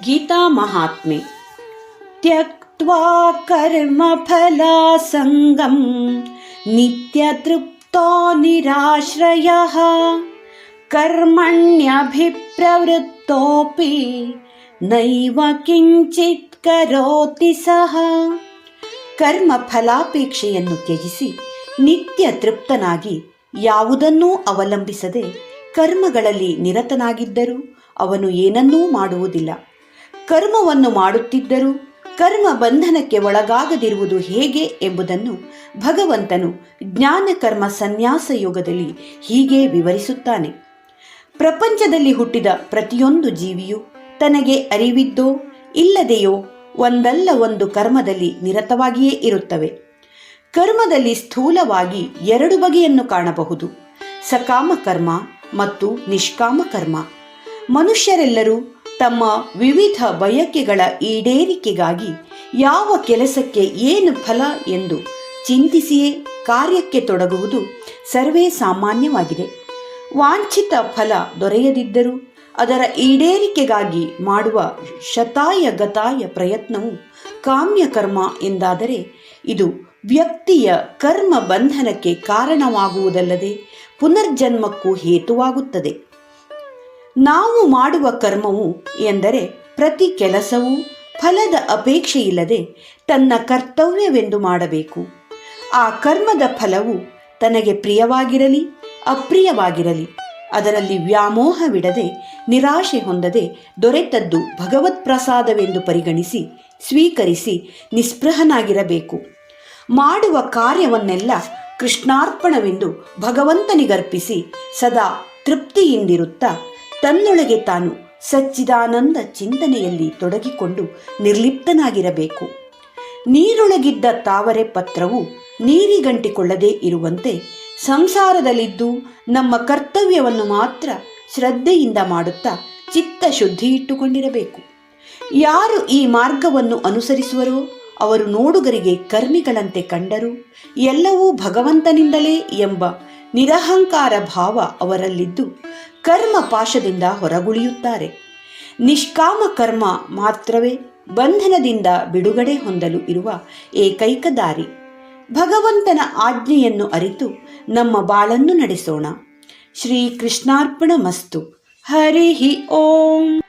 ಗೀತಾ ಮಹಾತ್ಮೆ. ತ್ಯಕ್ವಾ ನಿತ್ಯ ನಿತ್ಯತೃಪ್ತೋ ನಿರಾಶ್ರಯ. ಕರ್ಮಣ್ಯಭಿಪ್ರವೃತ್ತೋಪಿ. ನೈವ ಕಿಂಚಿತ್ ಕರೋತಿ ಸಹ. ಕರ್ಮ ಫಲಾಪೇಕ್ಷೆಯನ್ನು ತ್ಯಜಿಸಿ ನಿತ್ಯ ತೃಪ್ತನಾಗಿ ಯಾವುದನ್ನೂ ಅವಲಂಬಿಸದೆ ಕರ್ಮಗಳಲ್ಲಿ ನಿರತನಾಗಿದ್ದರೂ ಅವನು ಏನನ್ನೂ ಮಾಡುವುದಿಲ್ಲ. ಕರ್ಮವನ್ನು ಮಾಡುತ್ತಿದ್ದರೂ ಕರ್ಮ ಬಂಧನಕ್ಕೆ ಒಳಗಾಗದಿರುವುದು ಹೇಗೆ ಎಂಬುದನ್ನು ಭಗವಂತನು ಜ್ಞಾನ ಕರ್ಮ ಸನ್ಯಾಸ ಯೋಗದಲ್ಲಿ ಹೀಗೆ ವಿವರಿಸುತ್ತಾನೆ. ಪ್ರಪಂಚದಲ್ಲಿ ಹುಟ್ಟಿದ ಪ್ರತಿಯೊಂದು ಜೀವಿಯು ತನಗೆ ಅರಿವಿದ್ದೋ ಇಲ್ಲದೆಯೋ ಒಂದಲ್ಲ ಒಂದು ಕರ್ಮದಲ್ಲಿ ನಿರತವಾಗಿಯೇ ಇರುತ್ತವೆ. ಕರ್ಮದಲ್ಲಿ ಸ್ಥೂಲವಾಗಿ ಎರಡು ಬಗೆಯನ್ನು ಕಾಣಬಹುದು. ಸಕಾಮ ಕರ್ಮ ಮತ್ತು ನಿಷ್ಕಾಮ ಕರ್ಮ ಮನುಷ್ಯರೆಲ್ಲರೂ ತಮ್ಮ ವಿವಿಧ ಬಯಕೆಗಳ ಈಡೇರಿಕೆಗಾಗಿ ಯಾವ ಕೆಲಸಕ್ಕೆ ಏನು ಫಲ ಎಂದು ಚಿಂತಿಸಿಯೇ ಕಾರ್ಯಕ್ಕೆ ತೊಡಗುವುದು ಸರ್ವೇ ಸಾಮಾನ್ಯವಾಗಿದೆ. ವಾಂಛಿತ ಫಲ ದೊರೆಯದಿದ್ದರೂ ಅದರ ಈಡೇರಿಕೆಗಾಗಿ ಮಾಡುವ ಶತಾಯ ಗತಾಯ ಪ್ರಯತ್ನವು ಕಾಮ್ಯ ಕರ್ಮ ಎಂದಾದರೆ ಇದು ವ್ಯಕ್ತಿಯ ಕರ್ಮ ಬಂಧನಕ್ಕೆ ಕಾರಣವಾಗುವುದಲ್ಲದೆ ಪುನರ್ಜನ್ಮಕ್ಕೂ ಹೇತುವಾಗುತ್ತದೆ. ನಾವು ಮಾಡುವ ಕರ್ಮವು ಎಂದರೆ ಪ್ರತಿ ಕೆಲಸವೂ ಫಲದ ಅಪೇಕ್ಷೆಯಿಲ್ಲದೆ ತನ್ನ ಕರ್ತವ್ಯವೆಂದು ಮಾಡಬೇಕು. ಆ ಕರ್ಮದ ಫಲವು ತನಗೆ ಪ್ರಿಯವಾಗಿರಲಿ, ಅಪ್ರಿಯವಾಗಿರಲಿ. ಅದರಲ್ಲಿ ವ್ಯಾಮೋಹವಿಡದೆ, ನಿರಾಶೆ ಹೊಂದದೆ, ದೊರೆತದ್ದು ಭಗವತ್ ಪ್ರಸಾದವೆಂದು ಪರಿಗಣಿಸಿ, ಸ್ವೀಕರಿಸಿ ನಿಸ್ಪೃಹನಾಗಿರಬೇಕು. ಮಾಡುವ ಕಾರ್ಯವನ್ನೆಲ್ಲ ಕೃಷ್ಣಾರ್ಪಣವೆಂದು ಭಗವಂತನಿಗರ್ಪಿಸಿ ಸದಾ ತೃಪ್ತಿಯಿಂದಿರುತ್ತಾ ತನ್ನೊಳಗೆ ತಾನು ಸಚ್ಚಿದಾನಂದ ಚಿಂತನೆಯಲ್ಲಿ ತೊಡಗಿಕೊಂಡು ನಿರ್ಲಿಪ್ತನಾಗಿರಬೇಕು. ನೀರೊಳಗಿದ್ದ ತಾವರೆ ಪತ್ರವು ನೀರಿಗಂಟಿಕೊಳ್ಳದೆ ಇರುವಂತೆ ಸಂಸಾರದಲ್ಲಿದ್ದು ನಮ್ಮ ಕರ್ತವ್ಯವನ್ನು ಮಾತ್ರ ಶ್ರದ್ಧೆಯಿಂದ ಮಾಡುತ್ತಾ ಚಿತ್ತ ಶುದ್ಧಿ ಇಟ್ಟುಕೊಂಡಿರಬೇಕು. ಯಾರು ಈ ಮಾರ್ಗವನ್ನು ಅನುಸರಿಸುವರೋ ಅವರು ನೋಡುಗರಿಗೆ ಕರ್ಮಿಗಳಂತೆ ಕಂಡರು, ಎಲ್ಲವೂ ಭಗವಂತನಿಂದಲೇ ಎಂಬ ನಿರಹಂಕಾರ ಭಾವ ಅವರಲ್ಲಿದ್ದು ಕರ್ಮ ಪಾಶದಿಂದ ಹೊರಗುಳಿಯುತ್ತಾರೆ. ನಿಷ್ಕಾಮ ಕರ್ಮ ಮಾತ್ರವೇ ಬಂಧನದಿಂದ ಬಿಡುಗಡೆ ಹೊಂದಲು ಇರುವ ಏಕೈಕ ದಾರಿ. ಭಗವಂತನ ಆಜ್ಞೆಯನ್ನು ಅರಿತು ನಮ್ಮ ಬಾಳನ್ನು ನಡೆಸೋಣ. ಶ್ರೀ ಕೃಷ್ಣಾರ್ಪಣ ಮಸ್ತು ಹರಿ ಓಂ.